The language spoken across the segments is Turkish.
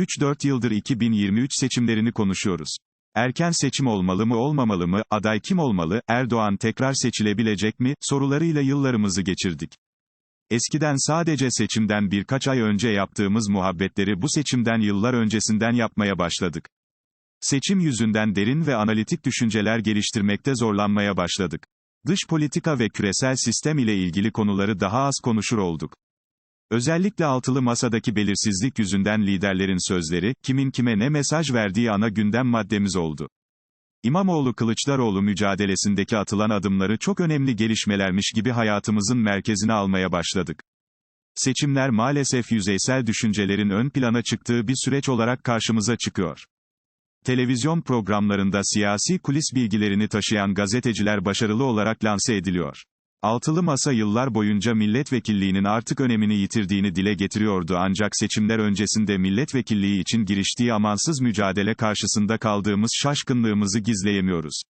3-4 yıldır 2023 seçimlerini konuşuyoruz. Erken seçim olmalı mı olmamalı mı, aday kim olmalı, Erdoğan tekrar seçilebilecek mi, sorularıyla yıllarımızı geçirdik. Eskiden sadece seçimden birkaç ay önce yaptığımız muhabbetleri bu seçimden yıllar öncesinden yapmaya başladık. Seçim yüzünden derin ve analitik düşünceler geliştirmekte zorlanmaya başladık. Dış politika ve küresel sistem ile ilgili konuları daha az konuşur olduk. Özellikle altılı masadaki belirsizlik yüzünden liderlerin sözleri, kimin kime ne mesaj verdiği ana gündem maddemiz oldu. İmamoğlu Kılıçdaroğlu mücadelesindeki atılan adımları çok önemli gelişmelermiş gibi hayatımızın merkezine almaya başladık. Seçimler maalesef yüzeysel düşüncelerin ön plana çıktığı bir süreç olarak karşımıza çıkıyor. Televizyon programlarında siyasi kulis bilgilerini taşıyan gazeteciler başarılı olarak lanse ediliyor. Altılı Masa yıllar boyunca milletvekilliğinin artık önemini yitirdiğini dile getiriyordu ancak seçimler öncesinde milletvekilliği için giriştiği amansız mücadele karşısında kaldığımız şaşkınlığımızı gizleyemiyoruz.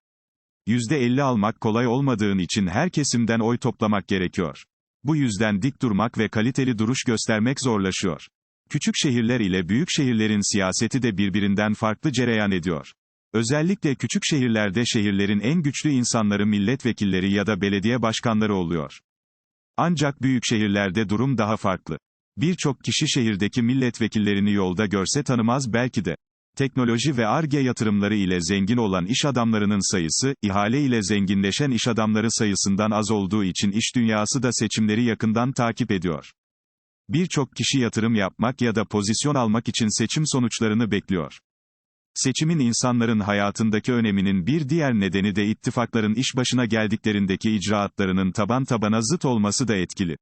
%50 almak kolay olmadığın için her kesimden oy toplamak gerekiyor. Bu yüzden dik durmak ve kaliteli duruş göstermek zorlaşıyor. Küçük şehirler ile büyük şehirlerin siyaseti de birbirinden farklı cereyan ediyor. Özellikle küçük şehirlerde şehirlerin en güçlü insanları milletvekilleri ya da belediye başkanları oluyor. Ancak büyük şehirlerde durum daha farklı. Birçok kişi şehirdeki milletvekillerini yolda görse tanımaz belki de. Teknoloji ve ARGE yatırımları ile zengin olan iş adamlarının sayısı, ihale ile zenginleşen iş adamları sayısından az olduğu için iş dünyası da seçimleri yakından takip ediyor. Birçok kişi yatırım yapmak ya da pozisyon almak için seçim sonuçlarını bekliyor. Seçimin insanların hayatındaki öneminin bir diğer nedeni de ittifakların iş başına geldiklerindeki icraatlarının taban tabana zıt olması da etkili.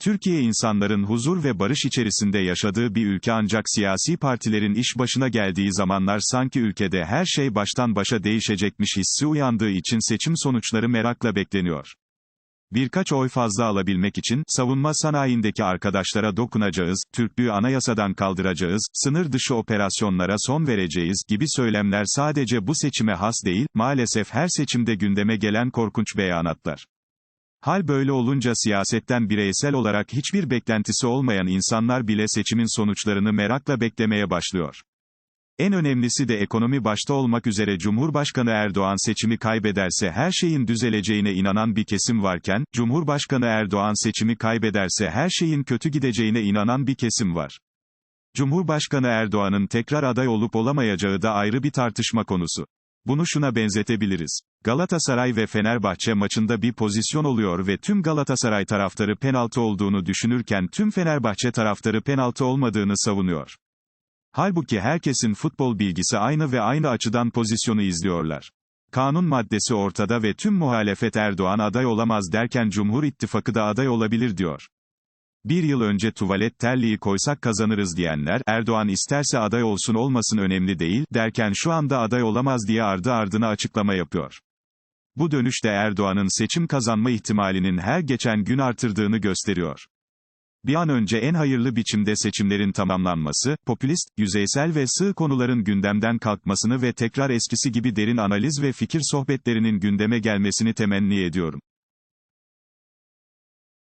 Türkiye insanların huzur ve barış içerisinde yaşadığı bir ülke ancak siyasi partilerin iş başına geldiği zamanlar sanki ülkede her şey baştan başa değişecekmiş hissi uyandığı için seçim sonuçları merakla bekleniyor. Birkaç oy fazla alabilmek için, savunma sanayindeki arkadaşlara dokunacağız, Türklüğü anayasadan kaldıracağız, sınır dışı operasyonlara son vereceğiz gibi söylemler sadece bu seçime has değil, maalesef her seçimde gündeme gelen korkunç beyanatlar. Hal böyle olunca siyasetten bireysel olarak hiçbir beklentisi olmayan insanlar bile seçimin sonuçlarını merakla beklemeye başlıyor. En önemlisi de ekonomi başta olmak üzere Cumhurbaşkanı Erdoğan seçimi kaybederse her şeyin düzeleceğine inanan bir kesim varken, Cumhurbaşkanı Erdoğan seçimi kaybederse her şeyin kötü gideceğine inanan bir kesim var. Cumhurbaşkanı Erdoğan'ın tekrar aday olup olamayacağı da ayrı bir tartışma konusu. Bunu şuna benzetebiliriz. Galatasaray ve Fenerbahçe maçında bir pozisyon oluyor ve tüm Galatasaray taraftarı penaltı olduğunu düşünürken tüm Fenerbahçe taraftarı penaltı olmadığını savunuyor. Halbuki herkesin futbol bilgisi aynı ve aynı açıdan pozisyonu izliyorlar. Kanun maddesi ortada ve tüm muhalefet Erdoğan aday olamaz derken Cumhur İttifakı da aday olabilir diyor. Bir yıl önce tuvalet terliği koysak kazanırız diyenler, Erdoğan isterse aday olsun olmasın önemli değil, derken şu anda aday olamaz diye ardı ardına açıklama yapıyor. Bu dönüşte Erdoğan'ın seçim kazanma ihtimalinin her geçen gün artırdığını gösteriyor. Bir an önce en hayırlı biçimde seçimlerin tamamlanması, popülist, yüzeysel ve sığ konuların gündemden kalkmasını ve tekrar eskisi gibi derin analiz ve fikir sohbetlerinin gündeme gelmesini temenni ediyorum.